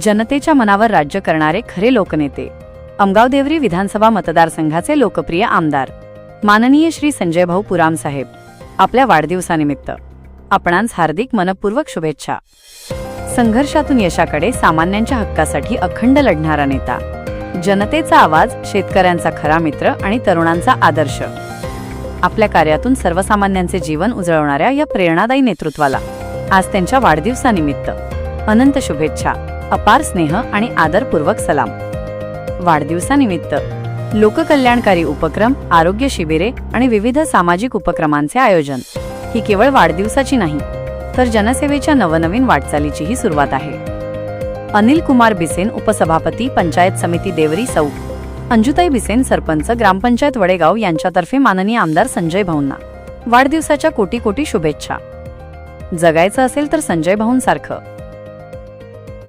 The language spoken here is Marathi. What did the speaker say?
जनतेच्या मनावर राज्य करणारे खरे लोकनेते. अमगाव देवरी विधानसभा मतदारसंघाचे लोकप्रिय आमदार. माननीय श्री संजय भाऊ पुराम साहेब. आपल्या वाढदिवसानिमित्त. आपणांस हार्दिक मनपूर्वक शुभेच्छा. संघर्षातून यशाकडे सामान्यांच्या हक्कासाठी अखंड लढणारा नेता. जनतेचा आवाज शेतकऱ्यांचा खरा मित्र आणि तरुणांचा आदर्श. आपल्या कार्यातून सर्वसामान्यांचे जीवन उजळवणाऱ्या या प्रेरणादायी नेतृत्वाला आज त्यांच्या वाढदिवसानिमित्त अनंत शुभेच्छा. अपार स्नेह आणि आदरपूर्वक सलाम. वाढदिवसानिमित्त लोककल्याणकारी उपक्रम आरोग्य शिबिरे आणि विविध सामाजिक उपक्रमांचे आयोजन. ही केवळ वाढदिवसाची नाही तर जनसेवेच्या नवनवीन वाटचालीचीही सुरुवात आहे. अनिल कुमार बिसेन उपसभापती पंचायत समिती देवरी सौ अंजुताई बिसेन सरपंच ग्रामपंचायत वडेगाव यांच्यातर्फे माननीय आमदार संजय भाऊंना वाढदिवसाच्या कोटी कोटी शुभेच्छा. जगायचं असेल तर संजय भाऊंसारखं.